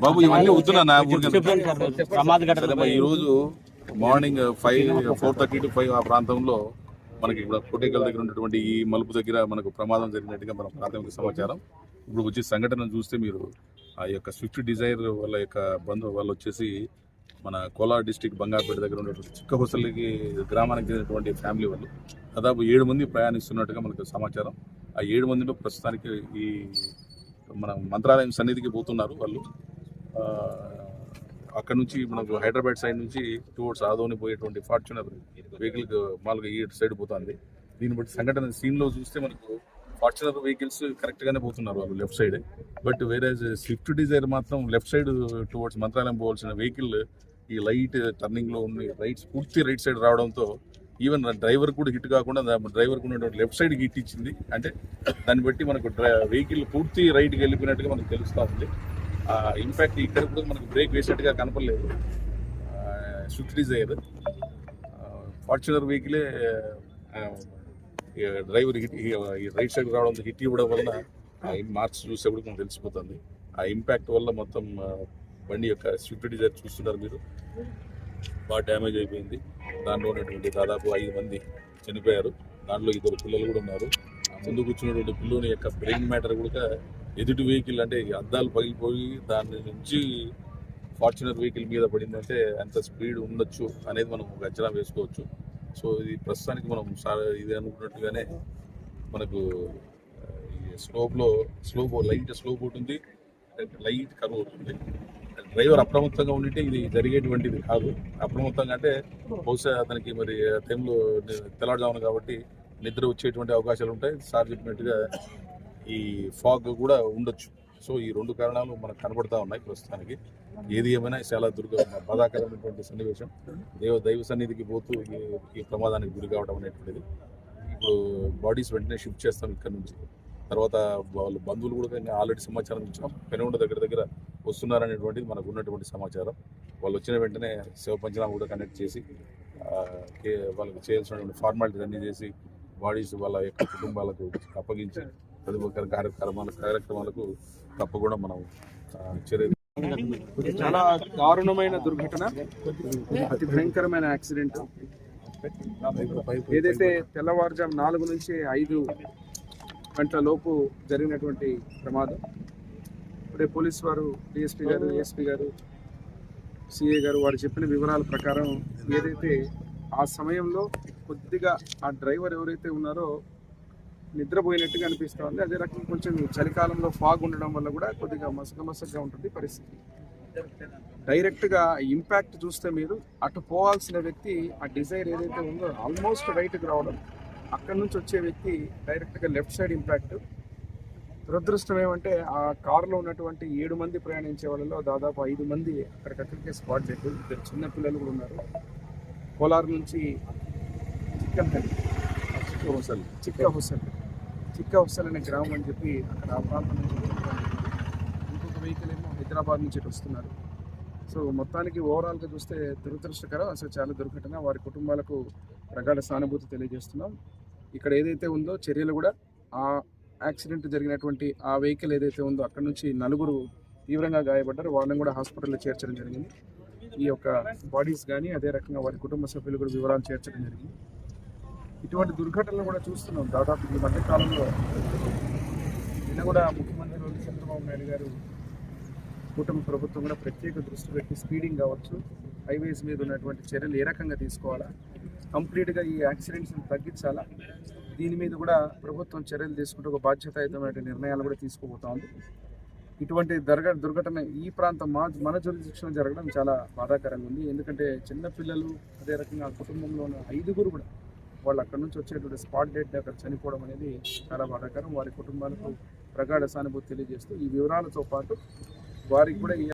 బాబు ఇవన్నీ వద్దునా ఈ రోజు morning five four thirty to five ఆ ప్రాంతంలో మనకి ఇక్కడ కోటేకల్ దగ్గర ఉన్నటువంటి ఈ మలుపు దగ్గర మనకు ప్రమాదం జరిగినట్టుగా మన ప్రాథమిక సమాచారం. ఇప్పుడు వచ్చి సంఘటన చూస్తే మీరు ఆ యొక్క స్విఫ్ట్ డిజైర్ వాళ్ళ యొక్క బంధు వాళ్ళు వచ్చేసి మన కోలార్ డిస్టిక్ బంగారుపేట దగ్గర ఉన్నటువంటి చిక్క హొసలికి గ్రామానికి చెందినటువంటి ఫ్యామిలీ వాళ్ళు దాదాపు ఏడు మంది ప్రయాణిస్తున్నట్టుగా మనకు సమాచారం. ఆ ఏడు మందిలో ప్రస్తుతానికి ఈ మన మంత్రాలయం సన్నిధికి పోతున్నారు వాళ్ళు. అక్కడ నుంచి మనకు హైదరాబాద్ సైడ్ నుంచి టువర్డ్స్ ఆదోని పోయేటువంటి ఫార్చునర్ వెహికల్ మామూలుగా ఈ సైడ్ పోతుంది. దీన్ని బట్టి సంఘటన సీన్లో చూస్తే మనకు ఫార్చునర్ వెహికల్స్ కరెక్ట్ గానే పోతున్నారు వాళ్ళు లెఫ్ట్ సైడ్ బట్ వేరే స్విఫ్ట్ డిజైర్ మాత్రం లెఫ్ట్ సైడ్ టువర్డ్స్ మంత్రాలయం పోవాల్సిన వెహికల్ ఈ లైట్ టర్నింగ్లో ఉన్న రైట్స్ పూర్తి రైట్ సైడ్ రావడంతో ఈవెన్ డ్రైవర్ కూడా హిట్ కాకుండా డ్రైవర్ ఉన్నటువంటి లెఫ్ట్ సైడ్ హిట్ ఇచ్చింది. అంటే దాన్ని బట్టి మనకు వెహికల్ పూర్తి రైట్కి వెళ్ళిపోయినట్టుగా మనకు తెలుస్తూ ఉంది. ఇన్ఫ్యాక్ట్ ఇక్కడ కూడా మనకు బ్రేక్ వేసినట్టుగా కనపడలేదు. Swift Dzire. ఫార్చునర్ వెహికలే డ్రైవర్ హిట్ ఈ రైట్ సైడ్ రావడం హిట్ ఇవ్వడం వలన మార్క్స్ మార్క్స్ కూడా మనకు తెలిసిపోతుంది. ఆ ఇంపాక్ట్ వల్ల మొత్తం బండి యొక్క స్విఫ్ట్ డిజైర్ చూస్తున్నారు మీరు. బాగా డ్యామేజ్ అయిపోయింది. దాంట్లో ఉన్నటువంటి దాదాపు ఐదు మంది చనిపోయారు. దాంట్లో ఇద్దరు పిల్లలు కూడా ఉన్నారు. ముందు కూర్చున్నటువంటి పిల్లోని యొక్క బ్రెయిన్ మ్యాటర్ కూడా ఎదుటి వెహికల్ అంటే ఈ అద్దాలు పగిలిపోయి దాని నుంచి ఫార్చునర్ వెహికల్ మీద పడిందంటే ఎంత స్పీడ్ ఉండొచ్చు అనేది మనం ఒక అంచనా వేసుకోవచ్చు. సో ఇది ప్రస్తుతానికి మనం సా- ఇది అనుకున్నట్టుగానే మనకు ఈ స్లోప్లో స్లోప్ లైట్ స్లోప్ ఉంటుంది లైట్ కరువు ఉంటుంది డ్రైవర్ అప్రమత్తంగా ఉండింటే ఇది జరిగేటువంటిది కాదు. అప్రమత్తంగా అంటే బహుశా అతనికి మరి ఆ టైంలో తెల్లారుజామున కాబట్టి నిద్ర వచ్చేటువంటి అవకాశాలు ఉంటాయి. సార్ చెప్పినట్టుగా ఈ ఫాగ్ కూడా ఉండొచ్చు. సో ఈ రెండు కారణాలు మనకు కనబడతా ఉన్నాయి ప్రస్తుతానికి. ఏది ఏమైనా చాలా దుర్గ బాధాకరమైనటువంటి సన్నివేశం. దేవ దైవ సన్నిధికి పోతూ ఈ- ఈ ప్రమాదానికి గురి కావడం అనేటువంటిది. ఇప్పుడు బాడీస్ వెంటనే షిఫ్ట్ చేస్తాం ఇక్కడ నుంచి. తర్వాత వాళ్ళ బంధువులు కూడా ఆల్రెడీ సమాచారం ఇచ్చాం పెనుగొండ దగ్గర దగ్గర వస్తున్నారనేటువంటిది మనకు ఉన్నటువంటి సమాచారం. వాళ్ళు వచ్చిన వెంటనే శివ పంచనామా కూడా కనెక్ట్ చేసి వాళ్ళకి చేయాల్సినటువంటి ఫార్మాలిటీస్ అన్నీ చేసి బాడీస్ వాళ్ళ యొక్క కుటుంబాలకు అప్పగించి తదుపరి కార్యక్రమాల కార్యక్రమాలకు తప్పకుండా మనం చర్య చాలా దారుణమైన దుర్ఘటన. అతి భయంకరమైన యాక్సిడెంట్. ఏదైతే తెల్లవారుజాము నాలుగు నుంచి ఐదు గంటల లోపు జరిగినటువంటి ప్రమాదం. ఇప్పుడే పోలీస్ వారు డిఎస్పీ గారు ఏఎస్పీ గారు సిఏ గారు వారు చెప్పిన వివరాల ప్రకారం ఏదైతే ఆ సమయంలో కొద్దిగా ఆ డ్రైవర్ ఎవరైతే ఉన్నారో నిద్రపోయినట్టుగా అనిపిస్తూ ఉంది అదే రకంగా కొంచెం చలికాలంలో ఫాగ్ ఉండడం వల్ల కూడా కొద్దిగా మసక ఉంటుంది పరిస్థితి. డైరెక్ట్గా ఇంపాక్ట్ చూస్తే మీరు అటు పోవాల్సిన వ్యక్తి ఆ డిజైర్ ఏదైతే ఉందో ఆల్మోస్ట్ రైట్కి రావడం అక్కడ నుంచి వచ్చే వ్యక్తి డైరెక్ట్గా లెఫ్ట్ సైడ్ ఇంపాక్ట్. దురదృష్టం ఏమంటే ఆ కారులో ఉన్నటువంటి ఏడు మంది ప్రయాణించే వాళ్ళలో దాదాపు ఐదు మంది అక్కడికక్కడికే స్పాట్ డెడ్ ఇద్దరు చిన్న పిల్లలు కూడా ఉన్నారు. కోలార్ నుంచి చిక్కన్ చిక్క హుసల్ చిక్క హుసల్ చిక్క హుసల్ అనే గ్రామం అని చెప్పి అక్కడ ఆ ప్రాంతం నుంచి. ఇంకొక వెహికల్ ఏమో హైదరాబాద్ నుంచి వస్తున్నారు. సో మొత్తానికి ఓవరాల్గా చూస్తే దురదృష్టకరం అసలు చాలా దుర్ఘటన. వారి కుటుంబాలకు ప్రగాఢ సానుభూతి తెలియజేస్తున్నాం. ఇక్కడ ఏదైతే ఉందో చర్యలు కూడా ఆ యాక్సిడెంట్ జరిగినటువంటి ఆ వెహికల్ ఏదైతే ఉందో అక్కడ నుంచి నలుగురు తీవ్రంగా గాయపడ్డారు. వాళ్ళని కూడా హాస్పిటల్లో చేర్చడం జరిగింది. ఈ యొక్క బాడీస్ కానీ అదే రకంగా వారి కుటుంబ సభ్యులు కూడా వివరాలు చేర్చడం జరిగింది. ఇటువంటి దుర్ఘటనలు కూడా చూస్తున్నాం దాదాపు ఈ మధ్యకాలంలో నిన్న కూడా ముఖ్యమంత్రి చంద్రబాబు నాయుడు గారు కూటమి ప్రభుత్వం కూడా ప్రత్యేక దృష్టి పెట్టి స్పీడింగ్ కావచ్చు హైవేస్ మీద ఉన్నటువంటి చర్యలు ఏ రకంగా తీసుకోవాలా కంప్లీట్గా ఈ యాక్సిడెంట్స్ని తగ్గించాలా? దీని మీద కూడా ప్రభుత్వం చర్యలు తీసుకుంటూ ఒక బాధ్యతాయుతమైన నిర్ణయాలు కూడా తీసుకోబోతా ఉంది. ఇటువంటి దర్గ దుర్ఘటన ఈ ప్రాంతం మా మన శిక్షణ జరగడం చాలా బాధాకరంగా ఉంది. ఎందుకంటే చిన్నపిల్లలు అదే రకంగా కుటుంబంలో ఉన్న ఐదుగురు కూడా వాళ్ళు అక్కడ నుంచి వచ్చేటువంటి స్పాట్ డెడ్ అక్కడ చనిపోవడం అనేది చాలా బాధాకరం. వారి కుటుంబాలకు ప్రగాఢ సానుభూతి తెలియజేస్తూ ఈ వివరాలతో పాటు వారికి కూడా